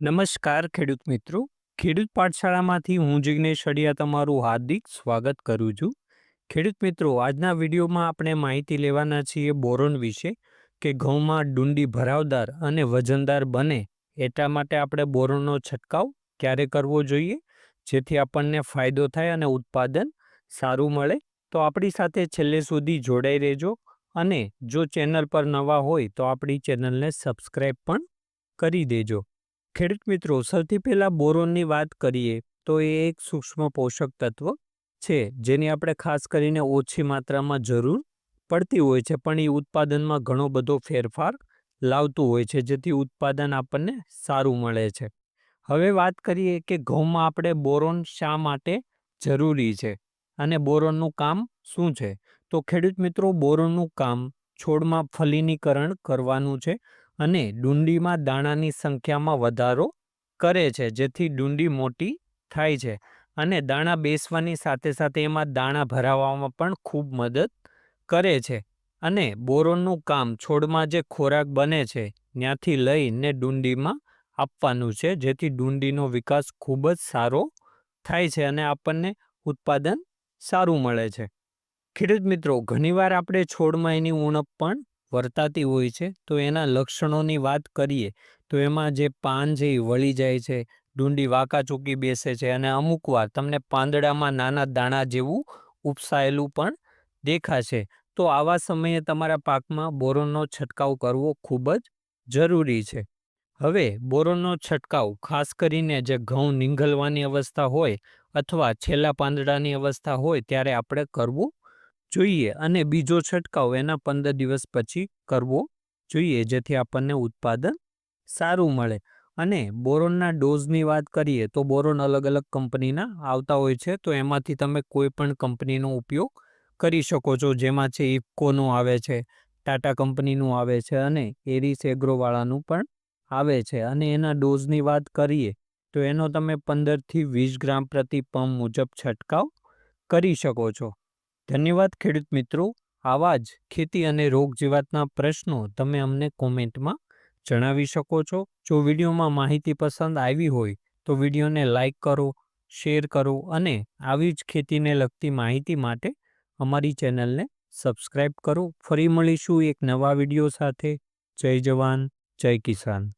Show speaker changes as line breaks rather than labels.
નમસ્કાર, ખેડૂત મિત્રો. ખેડૂત પાઠશાળામાંથી હું જિગ્નેશ અડિયા તમારું હાર્દિક સ્વાગત કરું છું. ખેડૂત મિત્રો, આજના વિડીયોમાં આપણે માહિતી લેવાના છીએ બોરોન વિશે કે ઘઉંમાં ડુંડી ભરાવદાર અને વજનદાર બને એટલા માટે આપણે બોરોનનો છંટકાવ ક્યારે કરવો જોઈએ? જેથી આપણને ફાયદો થાય અને ઉત્પાદન સારું મળે. તો આપણી સાથે છેલ્લે સુધી જોડાઈ રહેજો અને જો ચેનલ પર નવા હોય તો આપણી ચેનલને સબસ્ક્રાઈબ પણ કરી દેજો. ખેડૂત મિત્રો, સૌથી પહેલાં બોરોનની વાત કરીએ, તો એ એક સૂક્ષ્મ પોષક તત્વ છે, જેની આપણે ખાસ કરીને ઓછી માત્રામાં જરૂર પડતી હોય છે, પણ એ ઉત્પાદનમાં ઘણો બધો ફેરફાર લાવતું હોય છે, જેથી ઉત્પાદન આપણને સારું મળે છે. હવે વાત કરીએ કે ઘઉંમાં આપણે બોરોન શા માટે જરૂરી છે અને બોરોનનું કામ શું છે? તો ખેડૂત મિત્રો, બોરોનનું કામ છોડમાં ફલિનીકરણ કરવાનું છે અને ડુંડીમાં દાણાની સંખ્યામાં વધારો કરે છે, જેથી ડુંડી મોટી થાય છે. અને દાણા બેસવાની સાથે સાથે એમાં દાણા ભરાવવામાં પણ ખૂબ મદદ કરે છે. અને બોરોનનું કામ છોડમાં જે ખોરાક બને છે, ત્યાંથી લઈને ડુંડીમાં આપવાનું છે, જેથી ડુંડીનો વિકાસ ખૂબ જ સારો થાય છે અને આપણને ઉત્પાદન સારું મળે છે. ખેડૂત મિત્રો, ઘણીવાર આપણે છોડમાં એની ઉણપ પણ વર્તાતી હોય છે, તો એના લક્ષણોની વાત કરીએ, તો એમાં જે પાન છે એ વળી જાય છે, ડુંડી વાંકા ચૂકી બેસે છે અને અમુક વાર તમને પાંદડામાં નાના દાણા જેવું ઉપસાયેલું પણ દેખાશે. તો આવા સમયે તમારા પાકમાં બોરોનનો છંટકાવ કરવો ખૂબ જ જરૂરી છે. હવે બોરોનનો છંટકાવ, ખાસ કરીને જે ઘઉં નીંગલવાની અવસ્થા હોય અથવા છેલ્લા પાંદડાની અવસ્થા હોય, ત્યારે આપણે કરવું જોઈએ અને બીજો છંટકાવ એના પંદર દિવસ પછી કરવો જોઈએ, જેથી આપણને ઉત્પાદન સારું મળે. અને બોરોનના ડોઝની વાત કરીએ તો બોરોન અલગ અલગ કંપનીના આવતા હોય છે, તો એમાંથી તમે કોઈ પણ કંપનીનો ઉપયોગ કરી શકો છો, જેમાં છે ઇફકોનું આવે છે, ટાટા કંપનીનું આવે છે અને એરિસ એગ્રોવાળાનું પણ આવે છે. અને એના ડોઝની વાત કરીએ તો એનો તમે પંદરથી વીસ ગ્રામ પ્રતિ પંપ મુજબ છંટકાવ કરી શકો છો. ધન્યવાદ, ખેડૂત મિત્રો. આવા જ ખેતી અને રોગ જીવાતના પ્રશ્નો તમે અમને કોમેન્ટમાં જણાવી શકો છો. જો વિડીયોમાં માહિતી પસંદ આવી હોય, તો વિડીયોને લાઇક કરો, શેર કરો અને આવી જ ખેતીને લગતી માહિતી માટે અમારી ચેનલને સબસ્ક્રાઈબ કરો. ફરી મળીશું એક નવા વીડિયો સાથે. જય જવાન, જય કિસાન.